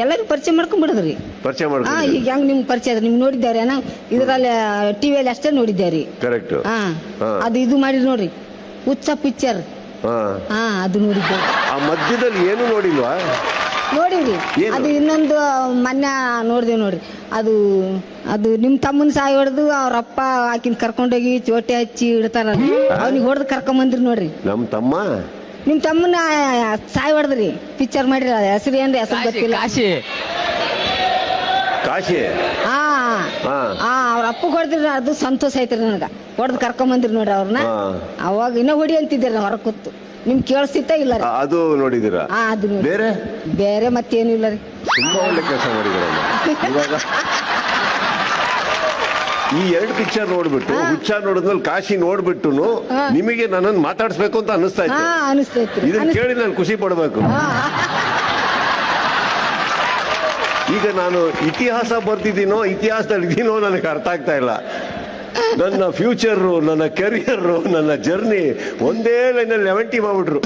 ಎಲ್ಲರಿಗೂ ಪರಿಚಯ ಮಾಡ್ಕೊಂಡ್ಬಿಡದ್ರಿ ಪರಿಚಯ ಹಾ ಮಾಡ್ಕೊಂಡು ಈಗ ಹೆಂಗ್ ನಿಮ್ಗೆ ಪರಿಚಯ ಅದ ನಿಮ್ಗೆ ಇದ್ರಲ್ಲಿ ಟಿವಿಯಲ್ಲಿ ಅಷ್ಟೇ ನೋಡಿದ್ದಾರೆ. ಕರೆಕ್ಟ್ ಹಾ ಹಾ. ಅದು ಇದು ಮಾಡಿರಿ ನೋಡ್ರಿ. ಹುಚ್ಚ ಪಿಕ್ಚರ್ ಹಾ. ಹಾ ಅದು ನೋಡಿದ್ದೇವೆ ಆ ಮಧ್ಯದಲ್ಲಿ ಏನು ನೋಡಿಲ್ವಾ? ನೋಡಿವ್ರಿ. ಏನು? ಅದು ಇನ್ನೊಂದು ಮೊನ್ನೆ ನೋಡಿದೆ ನೋಡ್ರಿ. ಅದು ಅದು ನಿಮ್ ತಮ್ಮನ ಸಾಯಿ ಹೊಡೆದು ಅವ್ರ ಅಪ್ಪ ಆಕಿನ ಕರ್ಕೊಂಡೋಗಿ ಚೋಟೆ ಹಚ್ಚಿ ಇಡ್ತಾರ ಅವ್ನಿಗೆ ಹೊಡೆದು ಕರ್ಕೊಂಡ್ ಬಂದ್ರಿ ನೋಡ್ರಿ. ನಮ್ ತಮ್ಮ? ನಿಮ್ ತಮ್ಮನ ಸಾಯ್ ಹೊಡೆದ್ರಿ? ಪಿಕ್ಚರ್ ಮಾಡಿರ ಹೆಸರು ಏನ್ರಿ? ಹೆಸರು ಗೊತ್ತಿಲ್ಲ. ಕಾಶಿ. ಕಾಶಿ? ಹಾ. ಹಾ. ಆ ಅವ್ರ ಅಪ್ಪ ಹೊಡೆದ್ರಿ ಅದು ಸಂತೋಷ ಐತ್ರಿ ನನಗ. ಹೊಡೆದ್ ಕರ್ಕೊಂಡ್ ಬಂದ್ರಿ ನೋಡ್ರಿ ಅವ್ರನ್ನ. ಹಾ. ಅವಾಗ ಇನ್ನೂ ಹೊಡಿ ಅಂತಿದ್ದೀರಿ ಹೊರ ಕೂತು. ನಿಮ್ ಕೇಳಿಸ್ತಿತ್ತ ಇಲ್ಲ ರೀ? ಆ, ಅದು ನೋಡಿದಿರ ಹಾ ಅದು ಬೇರೆ? ಬೇರೆ ಮತ್ತೇನು ಇಲ್ಲ ರೀ. ತುಂಬಾ ಒಳ್ಳೆ ಕೆಲಸ ಮಾಡಿದಿರ ಇವಾಗ ಈ ಎರಡು ಪಿಕ್ಚರ್ ನೋಡ್ಬಿಟ್ಟು ಹುಚ್ಚ ನೋಡಿದ್ಮೇಲೆ ಕಾಶಿ ನೋಡ್ಬಿಟ್ಟು ನಿಮಗೆ ನನ್ನನ್ನು ಮಾತಾಡಿಸ್ಬೇಕು ಅಂತ ಅನಿಸ್ತಾ ಇತ್ತು. ಅನಿಸ್ತೈತ್ರಿ ಇದನ್ನ ಕೇಳಿ ನಾನು ಖುಷಿ ಪಡ್ಬೇಕು. ಈಗ ನಾನು ಇತಿಹಾಸ ಬರ್ತಿದ್ದೀನೋ ಇತಿಹಾಸದಲ್ಲಿ ಇದೀನೋ ನನಗೆ ಅರ್ಥ ಆಗ್ತಾ ಇಲ್ಲ. ನನ್ನ ಫ್ಯೂಚರ್ ನನ್ನ ಕೆರಿಯರ್ ನನ್ನ ಜರ್ನಿ ಒಂದೇ ಲೈನಲ್ಲಿ ಲೆವೆಂಟಿ ಮಾಡ್ಬಿಟ್ರು.